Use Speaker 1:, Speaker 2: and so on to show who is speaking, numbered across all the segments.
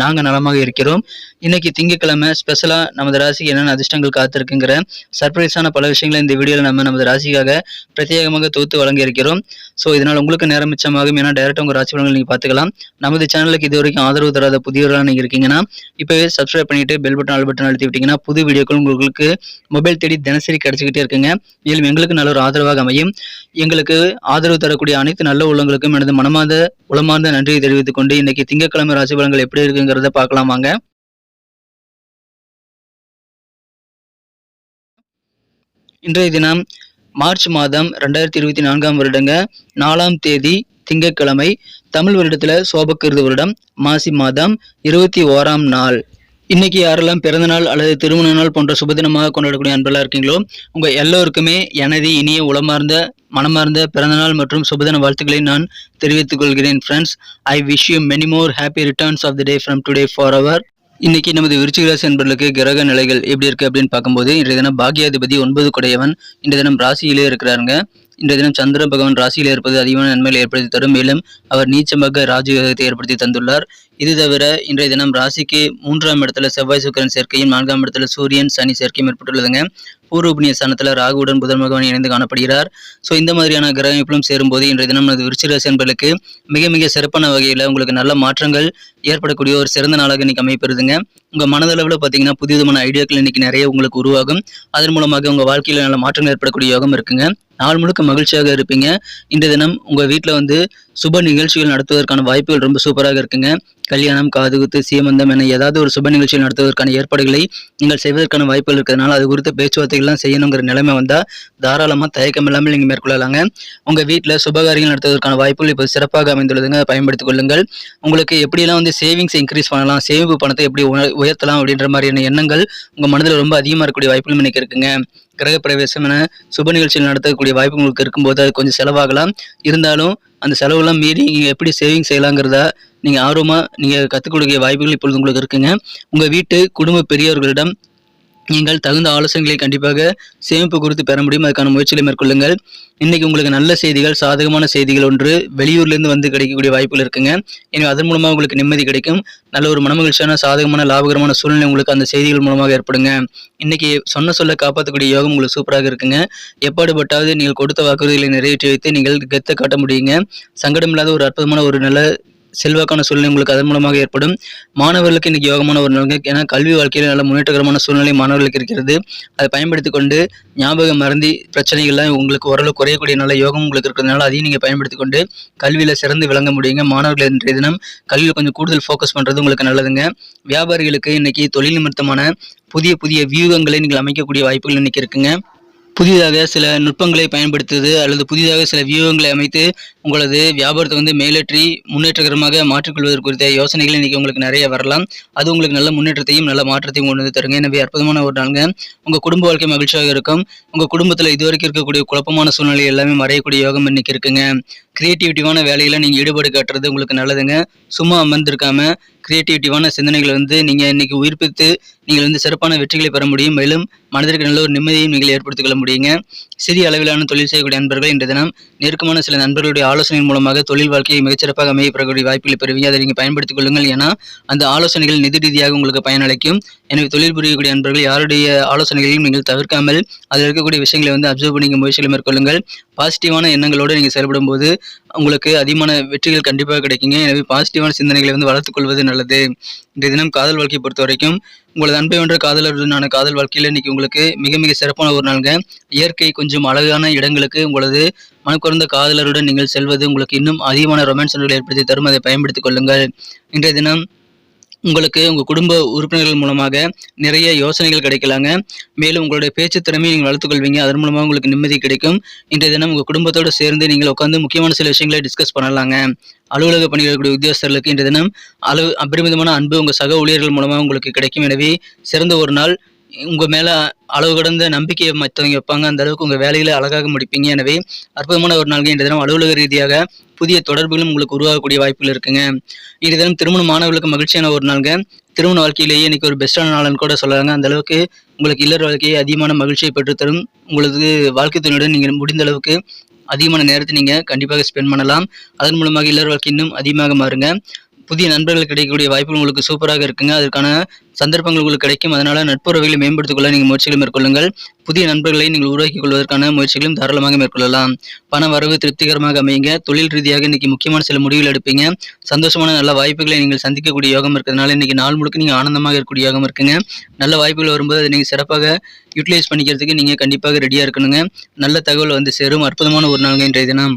Speaker 1: நாங்கள் நலமாக இருக்கிறோம். இன்னைக்கு திங்கக்கிழமை ஸ்பெஷலாக நமது ராசிக்கு என்னென்ன அதிர்ஷ்டங்கள் காத்திருக்குங்கிற சர்ப்ரைஸான பல விஷயங்களை இந்த வீடியோவில் நம்ம நமது ராசிக்காக பிரத்யேகமாக தொகுத்து வழங்க இருக்கிறோம் ஸோ இதனால் உங்களுக்கு நேரம் மிச்சமாகும். ஏன்னா டேரெக்டாக உங்கள் ராசி பலன்கள் நீங்கள் பார்த்துக்கலாம். நமது சேனலுக்கு இது வரைக்கும் ஆதரவு தராத புதியவர்களாக நீங்கள் இருக்கீங்கன்னா இப்போவே சப்ஸ்கிரைப் பண்ணிட்டு பெல் பட்டன் ஆல் பட்டன் அழுத்தி விட்டீங்கன்னா புது வீடியோக்கள் உங்களுக்கு மொபைல் தேடி தினசரி கிடச்சிக்கிட்டே இருக்குங்க. மேலும் எங்களுக்கு நல்ல ஒரு ஆதரவாக அமையும். எங்களுக்கு ஆதரவு தரக்கூடிய அனைத்து நல்ல உள்ளங்களுக்கும் எனது மனமார்ந்த உளமார்ந்த நன்றியை தெரிவித்துக் கொண்டு இன்னைக்கு திங்கக்கிழமை ராசி பலன்கள் எப்படி இருக்குங்கிறத பார்க்கலாம் வாங்க இன்றைய தினம் மார்ச் மாதம் ரெண்டாயிரத்தி இருபத்தி நான்காம் வருடங்க. நாலாம் தேதி திங்கட்கிழமை தமிழ் வருடத்துல சோபக்கிருது வருடம் மாசி மாதம் இருபத்தி ஓராம் நாள். இன்னைக்கு யாரெல்லாம் பிறந்தநாள் அல்லது திருமண நாள் போன்ற சுபதினமாக கொண்டாடக்கூடிய அன்பெல்லாம் இருக்கீங்களோ உங்கள் எல்லோருக்குமே எனது இனிய உளமார்ந்த மனமார்ந்த பிறந்தநாள் மற்றும் சுபதின வாழ்த்துக்களை நான் தெரிவித்துக் கொள்கிறேன் friends I wish you many more happy returns of the day from today for our இன்னைக்கு நமது விருச்சிகராசி என்பர்களுக்கு கிரக நிலைகள் எப்படி இருக்கு அப்படின்னு பார்க்கும்போது இன்றைய தினம் பாக்கியாதிபதி ஒன்பது குடையவன் இன்றைய தினம் ராசியிலே இருக்கிறாருங்க. இன்றைய தினம் சந்திர பகவான் ராசியில் இருப்பது அதிகமான நன்மைகளை ஏற்படுத்தி தரும். மேலும் அவர் நீச்சமாக ராஜயோகத்தை ஏற்படுத்தி தந்துள்ளார். இது தவிர இன்றைய தினம் ராசிக்கு மூன்றாம் இடத்துல செவ்வாய் சுக்கரன் சேர்க்கையும் நான்காம் இடத்துல சூரியன் சனி சேர்க்கையும் ஏற்பட்டுள்ளதுங்க. பூர்வ புண்ணிய ஸ்தானத்தில் ராகுவுடன் புதன் பகவான் இணைந்து காணப்படுகிறார். ஸோ இந்த மாதிரியான கிரக அமைப்பிலும் சேரும்போது இன்றைய தினம் நமது விருச்சிராசி மிக மிக சிறப்பான வகையில் உங்களுக்கு நல்ல மாற்றங்கள் ஏற்படக்கூடிய ஒரு சிறந்த நாளாக இன்னைக்கு அமைப்பெறுதுங்க உங்கள் மனதளவில் பார்த்தீங்கன்னா புது விதமான ஐடியாக்கள் இன்னைக்கு நிறைய உங்களுக்கு உருவாகும். அதன் மூலமாக உங்கள் வாழ்க்கையில் நல்ல மாற்றங்கள் ஏற்படக்கூடிய யோகம் இருக்குங்க. நாள் முழுக்க மகிழ்ச்சியாக இருப்பீங்க. இன்றைய தினம் உங்கள் வீட்டில் வந்து சுப நிகழ்ச்சிகள் நடத்துவதற்கான வாய்ப்புகள் ரொம்ப சூப்பராக இருக்குங்க. கல்யாணம் காதுகுத்து சீமந்தம் என ஏதாவது ஒரு சுப நிகழ்ச்சியில் நடத்துவதற்கான ஏற்பாடுகளை நீங்கள் செய்வதற்கான வாய்ப்புகள் இருக்கிறதுனால அது குறித்த பேச்சுவார்த்தைகள்லாம் செய்யணுங்கிற நிலைமை வந்தால் தாராளமாக தயக்கம் இல்லாமல் நீங்கள் மேற்கொள்ளலாங்க. உங்கள் வீட்டில் சுபகாரியங்கள் நடத்துவதற்கான வாய்ப்புகள் இப்போ சிறப்பாக அமைந்துள்ளதுங்க. பயன்படுத்திக் கொள்ளுங்கள். உங்களுக்கு எப்படியெல்லாம் வந்து சேவிங்ஸ் இன்க்ரீஸ் பண்ணலாம் சேமிப்பு பணத்தை எப்படி உயர்த்தலாம் அப்படின்ற மாதிரியான எண்ணங்கள் உங்கள் மனதில் ரொம்ப அதிகமாக இருக்கக்கூடிய வாய்ப்புகளும் இன்னைக்கு இருக்குங்க. கிரகப்பிரவேசம் என சுப நிகழ்ச்சிகள் நடத்தக்கூடிய வாய்ப்பு உங்களுக்கு இருக்கும்போது அது கொஞ்சம் செலவாகலாம். இருந்தாலும் அந்த செலவுலாம் மீறி நீங்கள் எப்படி சேவிங் செய்யலாங்கிறத நீங்கள் ஆர்வமாக நீங்கள் கற்றுக்கொடுக்கிய வாய்ப்புகள் இப்பொழுது உங்களுக்கு இருக்குங்க. உங்கள் வீட்டு குடும்ப பெரியவர்களிடம் நீங்கள் தகுந்த ஆலோசனைகளை கண்டிப்பாக சேமிப்பு குறித்து பெற முடியும். அதுக்கான முயற்சிகளை மேற்கொள்ளுங்கள். இன்னைக்கு உங்களுக்கு நல்ல செய்திகள் சாதகமான செய்திகள் ஒன்று வெளியூர்லேருந்து வந்து கிடைக்கக்கூடிய வாய்ப்புகள் இருக்குங்க. எனவே அதன் மூலமாக உங்களுக்கு நிம்மதி கிடைக்கும். நல்ல ஒரு மனமகிழ்ச்சியான சாதகமான லாபகரமான சூழ்நிலை உங்களுக்கு அந்த செய்திகள் மூலமாக ஏற்படுங்க. இன்னைக்கு சொன்ன சொல்ல காப்பாற்றக்கூடிய யோகம் உங்களுக்கு சூப்பராக இருக்குங்க. எப்பாடுபட்டாவது நீங்கள் கொடுத்த வாக்குறுதிகளை நிறைவேற்றி வைத்து நீங்கள் கெத்த காட்ட முடியுங்க. சங்கடமில்லாத ஒரு அற்புதமான ஒரு நல்ல செல்வாக்கான சூழ்நிலை உங்களுக்கு அதன் மூலமாக ஏற்படும். மாணவர்களுக்கு இன்னைக்கு யோகமான ஒரு நாள். ஏன்னா கல்வி வாழ்க்கையில் நல்ல முன்னேற்றகரமான சூழ்நிலை மாணவர்களுக்கு இருக்கிறது. அதை பயன்படுத்தி கொண்டு ஞாபகம் மறந்தி பிரச்சனைகள்லாம் உங்களுக்கு ஓரளவு குறையக்கூடிய நல்ல யோகம் உங்களுக்கு இருக்கிறதுனால அதையும் நீங்கள் பயன்படுத்தி கொண்டு கல்வியில் சிறந்து விளங்க முடியுங்க. மாணவர்கள் இன்றைய தினம் கல்வியில் கொஞ்சம் கூடுதல் ஃபோக்கஸ் பண்ணுறது உங்களுக்கு நல்லதுங்க. வியாபாரிகளுக்கு இன்னைக்கு தொழில் நிமித்தமான புதிய புதிய வியூகங்களை நீங்கள் அமைக்கக்கூடிய வாய்ப்புகள் இன்னைக்கு இருக்குங்க. புதிதாக சில நுட்பங்களை பயன்படுத்துவது அல்லது புதிதாக சில வியூகங்களை அமைத்து உங்களது வியாபாரத்தை வந்து மேலேற்றி முன்னேற்றகரமாக மாற்றிக்கொள்வதற்கு குறித்த யோசனைகள் இன்னைக்கு உங்களுக்கு நிறைய வரலாம். அது உங்களுக்கு நல்ல முன்னேற்றத்தையும் நல்ல மாற்றத்தையும் கொண்டு வந்து தருங்க. எனவே அற்புதமான ஒரு நாளுங்க. உங்கள் குடும்ப வாழ்க்கை மகிழ்ச்சியாக இருக்கும். உங்கள் குடும்பத்தில் இதுவரைக்கும் இருக்கக்கூடிய குழப்பமான சூழ்நிலை எல்லாமே மறையக்கூடிய யோகம் இன்னைக்கு இருக்குங்க. கிரியேட்டிவிட்டிவான வேலையில் நீங்கள் ஈடுபாடு காட்டுறது உங்களுக்கு நல்லதுங்க. சும்மா அமர்ந்திருக்காமல் கிரியேட்டிவிட்டிவான சிந்தனைகளை வந்து நீங்கள் இன்னைக்கு உயிர்ப்பித்து நீங்கள் வந்து சிறப்பான வெற்றிகளை பெற முடியும். மேலும் மனதிற்கு நல்ல ஒரு நிம்மதியையும் நீங்கள் ஏற்படுத்திக் கொள்ள முடியுங்க. சிறிய அளவிலான தொழில் செய்யக்கூடிய நண்பர்கள் இன்றைய தினம் நெருக்கமான சில நண்பர்களுடைய ஆலோசனையின் மூலமாக தொழில் வாழ்க்கையை மிகச்சிறப்பாக அமைய பெறக்கூடிய வாய்ப்புகளை பெறுவீங்க. அதை நீங்கள் பயன்படுத்திக் கொள்ளுங்கள். ஏன்னா அந்த ஆலோசனைகள் நிதி ரீதியாக உங்களுக்கு பயனளிக்கும். எனவே தொழில் புரியக்கூடிய நண்பர்கள் யாருடைய ஆலோசனைகளையும் நீங்கள் தவிர்க்காமல் அதில் இருக்கக்கூடிய விஷயங்களை வந்து அப்சர்வ் பண்ணிக்க முயற்சிகளை மேற்கொள்ளுங்கள். பாசிட்டிவான எண்ணங்களோடு நீங்கள் செயல்படும் போது உங்களுக்கு அதிகமான வெற்றிகள் கண்டிப்பாக கிடைக்குங்க. எனவே பாசிட்டிவான சிந்தனைகளை வந்து வளர்த்துக் கொள்வது நல்லது. இன்றைய தினம் காதல் வாழ்க்கையை பொறுத்த வரைக்கும் உங்களது அன்பை வென்ற காதலருடனான காதல் வாழ்க்கையில் இன்னைக்கு உங்களுக்கு மிக மிக சிறப்பான ஒரு நாளுங்க. இயற்கை கொஞ்சம் அழகான இடங்களுக்கு உங்களது மனக்குறந்த காதலருடன் நீங்கள் செல்வது உங்களுக்கு இன்னும் அதிகமான ரொமான்ஸ் ஏற்படுத்தி தரும். அதை பயன்படுத்திக் கொள்ளுங்கள். இன்றைய தினம் உங்களுக்கு உங்கள் குடும்ப உறுப்பினர்கள் மூலமாக நிறைய யோசனைகள் கிடைக்கலாங்க. மேலும் உங்களுடைய பேச்சு திறமையை நீங்கள் வளர்த்துக்கொள்வீங்க அதன் மூலமாக உங்களுக்கு நிம்மதி கிடைக்கும். இன்றைய தினம் உங்கள் குடும்பத்தோடு சேர்ந்து நீங்கள் உட்காந்து முக்கியமான சில விஷயங்களை டிஸ்கஸ் பண்ணலாங்க. அலுவலக பணியாளர்களுடைய உத்தியோகஸ்தர்களுக்கு இன்றைய தினம் அளவு அபரிமிதமான அன்பு உங்கள் சக ஊழியர்கள் மூலமாக உங்களுக்கு கிடைக்கும். எனவே சிறந்த ஒரு நாள் உங்கள் மேலே அளவு கடந்த நம்பிக்கையை மற்றவங்க வைப்பாங்க. அந்த அளவுக்கு உங்கள் வேலையில் அழகாக முடிப்பீங்க. எனவே அற்புதமான ஒரு நாள்கள் இன்றைய தினம் அலுவலக ரீதியாக புதிய தொடர்புகளும் உங்களுக்கு உருவாகக்கூடிய வாய்ப்புகள் இருக்குங்க. இன்றைய தினம் திருமண மாணவர்களுக்கு மகிழ்ச்சியான ஒரு நாள்ங்க. திருமண வாழ்க்கையிலேயே இன்னைக்கு ஒரு பெஸ்ட்டான நாள்னு கூட சொல்லலாங்க. அந்த அளவுக்கு உங்களுக்கு இல்லற வாழ்க்கையை அதிகமான மகிழ்ச்சியை பெற்றுத்தரும். உங்களுக்கு வாழ்க்கை துணையுடன் நீங்கள் முடிந்த அளவுக்கு அதிகமான நேரத்தை நீங்கள் கண்டிப்பாக ஸ்பெண்ட் பண்ணலாம். அதன் மூலமாக இல்லற வாழ்க்கை இன்னும் அதிகமாக மாறுங்க. புதிய நண்பர்கள் கிடைக்கக்கூடிய வாய்ப்புகள் உங்களுக்கு சூப்பராக இருக்குங்க. அதற்கான சந்தர்ப்பங்கள் உங்களுக்கு கிடைக்கும். அதனால நட்புறவுகளை மேம்படுத்திக் கொள்ள நீங்கள் முயற்சிகளை மேற்கொள்ளுங்கள். புதிய நண்பர்களை நீங்கள் உருவாக்கிக் கொள்வதற்கான முயற்சிகளும் தாராளமாக மேற்கொள்ளலாம். பண வரவு திருப்திகரமாக அமையுங்க. தொழில் ரீதியாக இன்னைக்கு முக்கியமான சில முடிவுகள் எடுப்பீங்க. சந்தோஷமான நல்ல வாய்ப்புகளை நீங்கள் சந்திக்கக்கூடிய யோகம் இருக்கிறதுனால இன்னைக்கு நாள் முழுக்க நீங்கள் ஆனந்தமாக இருக்கக்கூடிய யோகம் இருக்குங்க. நல்ல வாய்ப்புகள் வரும்போது அதை நீங்கள் சிறப்பாக யூட்டிலைஸ் பண்ணிக்கிறதுக்கு நீங்கள் கண்டிப்பாக ரெடியாக இருக்கணுங்க. நல்ல தகவல் வந்து சேரும். அற்புதமான ஒரு நாளுங்க இன்றைய தினம்.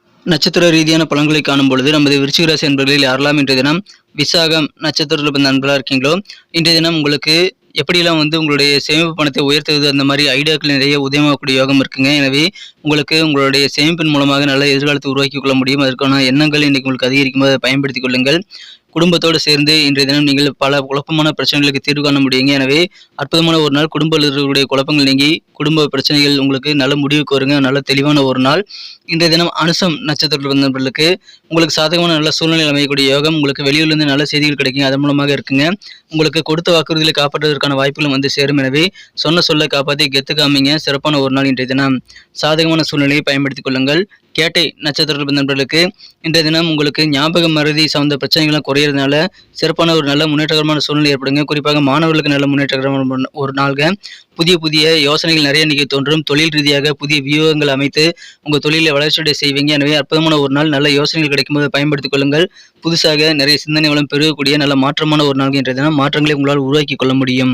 Speaker 1: நட்சத்திர ரீதியான பலன்களை காணும் பொழுது நமது விருச்சிகராசி என்பர்களில் யாரெல்லாம் இன்றைய தினம் விசாகம் நட்சத்திரத்தில் பிறந்த நண்பர்களாக இருக்கீங்களோ இன்றைய தினம் உங்களுக்கு எப்படிலாம் வந்து உங்களுடைய சேமிப்பு பணத்தை உயர்த்துவது அந்த மாதிரி ஐடியாக்கள் நிறைய உதயமாகக்கூடிய யோகம் இருக்குங்க. எனவே உங்களுக்கு உங்களுடைய சேமிப்பின் மூலமாக நல்ல எதிர்காலத்தை உருவாக்கி கொள்ள முடியும். அதற்கான எண்ணங்கள் இன்றைக்கு உங்களுக்கு அதிகரிக்கும் போது அதை பயன்படுத்திக் கொள்ளுங்கள். குடும்பத்தோடு சேர்ந்து இன்றைய தினம் நீங்கள் பல குழப்பமான பிரச்சனைகளுக்கு தீர்வு காண முடியுங்க. எனவே அற்புதமான ஒரு நாள் குடும்பங்களுடைய குழப்பங்கள் நீங்கி குடும்ப பிரச்சனைகள் உங்களுக்கு நல்ல முடிவுக்கு வருங்க நல்ல தெளிவான ஒரு நாள். இன்றைய தினம் அனுசம் நட்சத்திரத்தில் வந்தவர்களுக்கு உங்களுக்கு சாதகமான நல்ல சூழ்நிலை அமையக்கூடிய யோகம் உங்களுக்கு வெளியூர்லேருந்து நல்ல செய்திகள் கிடைக்கும் அதன் மூலமாக இருக்குங்க. உங்களுக்கு கொடுத்த வாக்குறுதிகளை காப்பாற்றுவதற்கான வாய்ப்புகளும் வந்து சேரும். எனவே சொன்ன சொல்ல காப்பாற்றி கெத்து காமிங்க. சிறப்பான ஒரு நாள் இன்றைய தினம். சாதகமான சூழ்நிலையை பயன்படுத்திக் கொள்ளுங்கள். கேட்டை நட்சத்திரத்தில் நண்பர்களுக்கு இன்றைய தினம் உங்களுக்கு ஞாபக மருதி சார்ந்த பிரச்சனைகள்லாம் குறையிறதுனால சிறப்பான ஒரு நல்ல முன்னேற்றகரமான சூழ்நிலை ஏற்படுங்க. குறிப்பாக மாணவர்களுக்கு நல்ல முன்னேற்றகரமான ஒரு நாள்க புதிய புதிய யோசனைகள் நிறைய இன்றைக்கி தோன்றும். தொழில் ரீதியாக புதிய வியூகங்கள் அமைத்து உங்கள் தொழிலை வளர்ச்சியடை செய்வீங்க. எனவே அற்புதமான ஒரு நாள் நல்ல யோசனைகள் கிடைக்கும்போது பயன்படுத்திக் கொள்ளுங்கள். புதுசாக நிறைய சிந்தனை வளம் பெருகக்கூடிய நல்ல மாற்றமான ஒரு நாள் இன்றைய தினம். மாற்றங்களை உங்களால் உருவாக்கி கொள்ள முடியும்.